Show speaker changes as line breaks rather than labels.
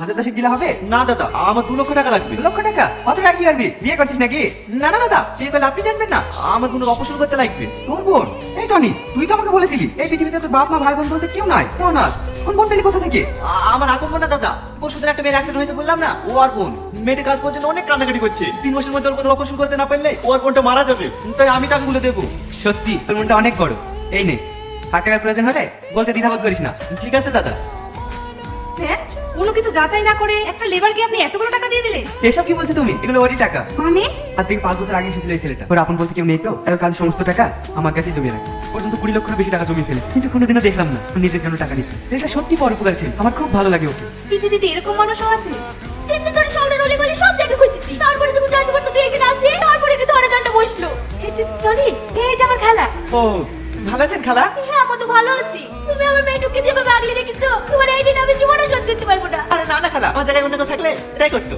হাজার দশেক দিলে হবে?
না দাদা আমার দু লক্ষ টাকা লাগবে।
দু লক্ষ টাকা? কত টাকা কি পারবি বিয়ে করছিস নাকি?
না না দাদা সে বলে আপনি জানবেন না। আমার বোনের অপারেশন করতে লাগবে।
তোর বোন? এই টনি তুই তো আমাকে বলেছিলি এই পৃথিবীতে তোর বাপ মা ভাই বোন বলতে কেউ নাই। কেউ না। কোন বোন পেলি কোথা থেকে?
আমার আপন বোন না দাদা। পরশুদিন একটা মেয়ের অ্যাক্সিডেন্ট হয়েছে বললাম না? ও আর বোন। মেয়েটা কাজ পর্যন্ত অনেক কান্নাকাটি করছে। তিন মাসের মধ্যে ওর কোনো অপারেশন করতে না পারলে ও আর বোনটা মারা যাবে। তাই আমি টাকাগুলো দেবো।
সত্যি তোর মনটা অনেক বড়। এই নে লাখ টাকার প্রয়োজন হলে বলতে দ্বিধাবোধ করিস না।
ঠিক আছে দাদা।
হ্যাঁ? কোনো কিছু যাচাই না করে একটা লেবারকে আপনি এতগুলো টাকা দিয়ে দিলে
এসব কি বলছো তুমি? এগুলো ওরই টাকা।
মানে?
আজ থেকে পাঁচ বছর আগে এসেছিল এই ছেলেটা। ওর আপন বলতে কেউ নেই তো? তার সমস্ত টাকা আমার কাছে জমিয়ে রাখে। পর্যন্ত কুড়ি লক্ষের বেশি টাকা জমিয়ে ফেলেছে। কিন্তু কোনোদিনও দেখলাম না নিজের জন্য টাকা নিতে। এটা সত্যি পরোপকার ছিল। আমার খুব ভালো লাগে ওকে।
পৃথিবীতে এরকম মানুষও আছে।
তিন দিন শহরের অলি গলি সব জায়গায় খুঁজেছি। তারপরে যখন জানতে পারব তুই এখানে আসবি তারপরে কি ধরে জানটা বসল। চলি এইটা আমার খেলা।
ও ভালো আছেন খালা?
হ্যাঁ আমি তো ভালো আছি। তুমি আমার মেয়েটুকে যেভাবে আগলে রেখেছো তোমার এই দিন আমি জীবনে শোধ করতে পারব না
আরে না না খালা আমার জায়গায় অন্য কেউ থাকলে এটাই করতো।